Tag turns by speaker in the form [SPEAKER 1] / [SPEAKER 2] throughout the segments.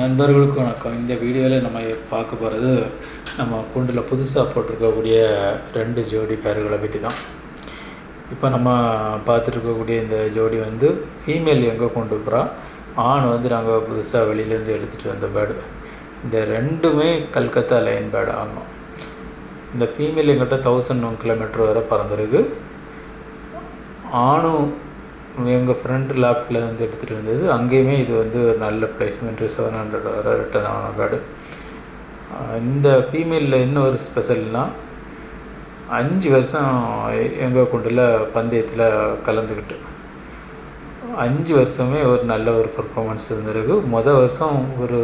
[SPEAKER 1] நண்பர்களுக்கு வணக்கம். இந்த வீடியோவில் நம்ம பார்க்க போகிறது நம்ம குண்டில் புதுசாக போட்டிருக்கக்கூடிய ரெண்டு ஜோடி பேர்களை பற்றி தான் இப்போ நம்ம பார்த்துட்ருக்கக்கூடிய இந்த ஜோடி வந்து ஃபீமேல் எங்கே கொண்டு போகிறா ஆண் வந்து நாங்கள் புதுசாக வெளியிலேருந்து எடுத்துகிட்டு வந்த பேர்டு. இந்த ரெண்டுமே கல்கத்தா லைன் பேர்டு ஆகும். இந்த ஃபீமேல் எங்கிட்ட தௌசண்ட் ஒன் கிலோமீட்டர் வரை பறந்துருக்கு. ஆணும் எங்கள் ஃப்ரெண்டு லேப்டில் வந்து எடுத்துகிட்டு வந்தது. அங்கேயுமே இது வந்து ஒரு நல்ல பிளேஸ்மெண்ட்டு செவன் ஹண்ட்ரட் வர ரிட்டர்ன் ஆன பேர்டு இந்த ஃபீமேலில் இன்னும் ஒரு ஸ்பெஷல்னால் அஞ்சு வருஷம் எங்கள் குண்டில் பந்தயத்தில் கலந்துக்கிட்டு. அஞ்சு வருஷமே ஒரு நல்ல ஒரு பர்ஃபாமன்ஸ் இருந்திருக்கு. மொதல் வருஷம் ஒரு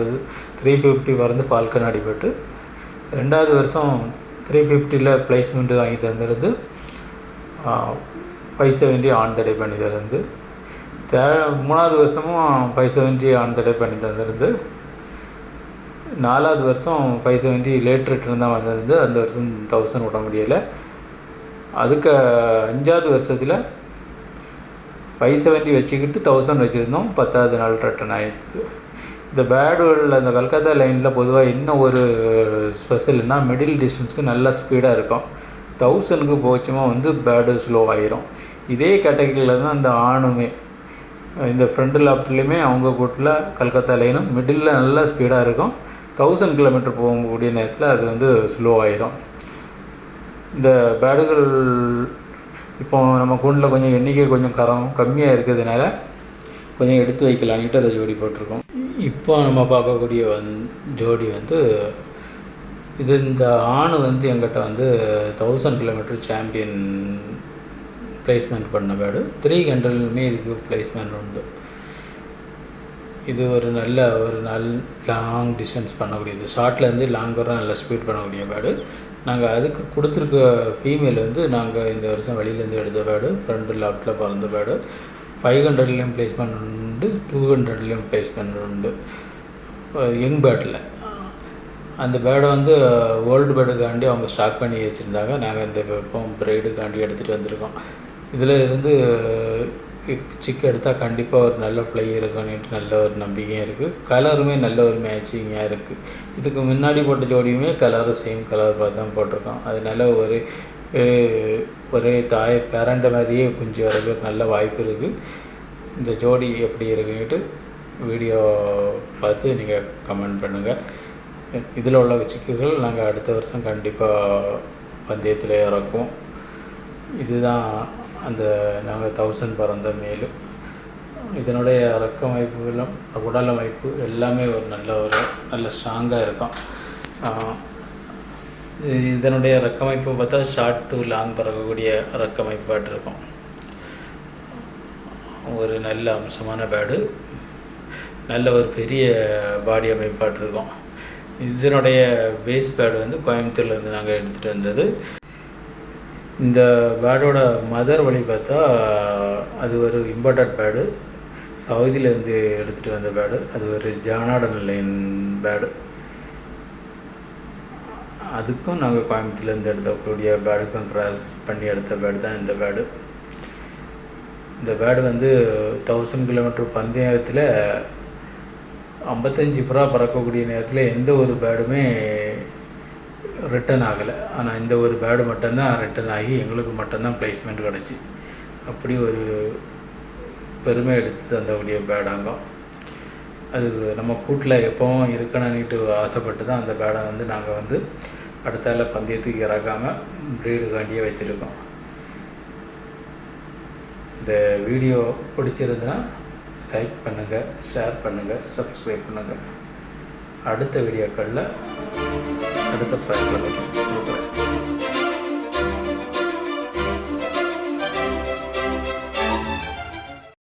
[SPEAKER 1] த்ரீ ஃபிஃப்டி வரந்து ஃபால்கன் அடிபட்டு ரெண்டாவது வருஷம் த்ரீ ஃபிஃப்டியில் ப்ளேஸ்மெண்ட்டு வாங்கி தந்திருந்து ஃபைவ் செவன்ட்டி ஆன் தடை பண்ணி தந்து தே மூணாவது வருஷமும் ஃபைவ் செவன்ட்டி ஆன் தடை பண்ணி தந்திருந்து நாலாவது வருஷம் ஃபைவ் செவன்ட்டி லேட் ரிட்டர்ன் தான் வந்திருந்து அந்த வருஷம் தௌசண்ட் விட முடியலை. அதுக்கு அஞ்சாவது வருஷத்தில் ஃபைவ் செவன்ட்டி வச்சுக்கிட்டு தௌசண்ட் வச்சுருந்தோம். பத்தாவது நாள் ரிட்டர்ன் ஆயிடுச்சு. இந்த பேடுகளில் அந்த கல்கத்தா லைனில் பொதுவாக இன்னும் ஒரு ஸ்பெஷல்னால் மிடில் டிஸ்டன்ஸ்க்கு நல்லா ஸ்பீடாக இருக்கும். தௌசண்ட்க்கு போச்சுமா வந்து பேர்டு ஸ்லோ ஆயிரும். இதே கேட்டகரியில் தான் அந்த ஆணுமே. இந்த ஃப்ரண்ட் லேப்ட்லேயுமே அவங்க கூட்டில் கல்கத்தா லைனும் மிடில் நல்லா ஸ்பீடாக இருக்கும். தௌசண்ட் கிலோமீட்டர் போகக்கூடிய நேரத்தில் அது வந்து ஸ்லோ ஆயிரும். இந்த பேடுகள் இப்போ நம்ம கூண்டில் கொஞ்சம் எண்ணிக்கை கொஞ்சம் கரம் கம்மியாக இருக்கிறதுனால கொஞ்சம் எடுத்து வைக்கலான்ட்டு அதை ஜோடி போட்டிருக்கோம். இப்போ நம்ம பார்க்கக்கூடிய வந் ஜோடி வந்து இது இந்த ஆண் வந்து எங்கிட்ட வந்து தௌசண்ட் கிலோமீட்டர் சாம்பியன் ப்ளேஸ்மெண்ட் பண்ண பேடு. த்ரீ ஹண்ட்ரட்லுமே இதுக்கு ப்ளேஸ்மெண்ட் உண்டு. இது ஒரு நல்ல ஒரு நல் லாங் டிஸ்டன்ஸ் பண்ணக்கூடியது. ஷார்ட்லேருந்து லாங் வர நல்ல ஸ்பீட் பண்ணக்கூடிய பேடு. நாங்கள் அதுக்கு கொடுத்துருக்க ஃபீமேல் வந்து நாங்கள் இந்த வருஷம் வெளியிலேருந்து எடுத்த பேடு. ஃப்ரண்ட் லாப்டில் பிறந்த பேடு. ஃபைவ் ஹண்ட்ரட்லேயும் ப்ளேஸ்மெண்ட் உண்டு. டூ ஹண்ட்ரட்லேயும் ப்ளேஸ்மெண்ட் உண்டு. யங் பேட்டில் அந்த பேர்டை வந்து ஓல்டு பேர்டுக்காண்டி அவங்க ஸ்டாக் பண்ணி வச்சுருந்தாங்க. நாங்கள் இந்த இப்போ ப்ரைடுக்காண்டி எடுத்துகிட்டு வந்திருக்கோம். இதில் இருந்து சிக் எடுத்தால் கண்டிப்பாக ஒரு நல்ல ஃப்ளை இருக்கும்னுட்டு நல்ல ஒரு நம்பிக்கையும் இருக்குது கலருமே நல்ல ஒரு மேட்சிங்காக இருக்குது இதுக்கு முன்னாடி போட்ட ஜோடியுமே கலர் சேம் கலர் பார்த்து தான் போட்டிருக்கோம். அதனால ஒரு ஒரே தாய் பேரண்ட மாதிரியே குஞ்சு வரதுக்கு நல்ல வாய்ப்பு இருக்குது இந்த ஜோடி எப்படி இருக்குன்ட்டு வீடியோ பார்த்து நீங்கள் கமெண்ட் பண்ணுங்கள் இதில் உள்ள சிக்குகள் நாங்கள் அடுத்த வருஷம் கண்டிப்பாக பந்தயத்தில் இறக்குவோம். இதுதான் அந்த நாங்கள் தௌசண்ட் பறந்த மேலு. இதனுடைய ரக்க அமைப்புகளும் உடல் அமைப்பு எல்லாமே ஒரு நல்ல ஒரு நல்ல ஸ்ட்ராங்காக இருக்கும். இதனுடைய ரக்கமைப்பு பார்த்தா ஷார்ட் டு லாங் பறக்கக்கூடிய ரக்கமைப்பாட்டு இருக்கும். ஒரு நல்ல அம்சமான பேடு நல்ல ஒரு பெரிய பாடி அமைப்பாட்டு இருக்கும். இதனுடைய பேஸ் பேடு வந்து கோயம்புத்தூர்லேருந்து நாங்கள் எடுத்துகிட்டு வந்தது. இந்த பேடோட மதர் வழி பார்த்தா அது ஒரு இம்பார்ட்டன்ட் பேடு சவுதியிலேருந்து எடுத்துகிட்டு வந்த பேடு அது ஒரு ஜானாடன் லைன் பேடு அதுக்கும் நாங்கள் கோயம்புத்தூர்லேருந்து எடுத்தக்கூடிய பேடுக்கும் க்ராஸ் பண்ணி எடுத்த பேடு தான் இந்த பேடு இந்த பேடு வந்து தௌசண்ட் கிலோமீட்டர் பந்தயத்தில் ஐம்பத்தஞ்சு புறா பறக்கக்கூடிய நேரத்தில் எந்த ஒரு பேடுமே ரிட்டன் ஆகலை. ஆனால் இந்த ஒரு பேடு மட்டும்தான் ரிட்டன் ஆகி எங்களுக்கு மட்டும்தான் ப்ளேஸ்மெண்ட் கிடச்சி. அப்படி ஒரு பெருமை எடுத்து தந்தக்கூடிய பேடாங்கம் அது நம்ம கூட்டில் எப்போவும் இருக்கணும்னுட்டு ஆசைப்பட்டு தான் அந்த பேடை வந்து நாங்கள் வந்து அடுத்தால பந்தயத்துக்கு இறக்காமல் ப்ரீடு காண்டியே வச்சுருக்கோம். இந்த வீடியோ பிடிச்சிருந்துன்னா லைக் பண்ணுங்கள் ஷேர் பண்ணுங்கள் சப்ஸ்கிரைப் பண்ணுங்கள் அடுத்த வீடியோக்களில் அடுத்த பயன்படுத்தும்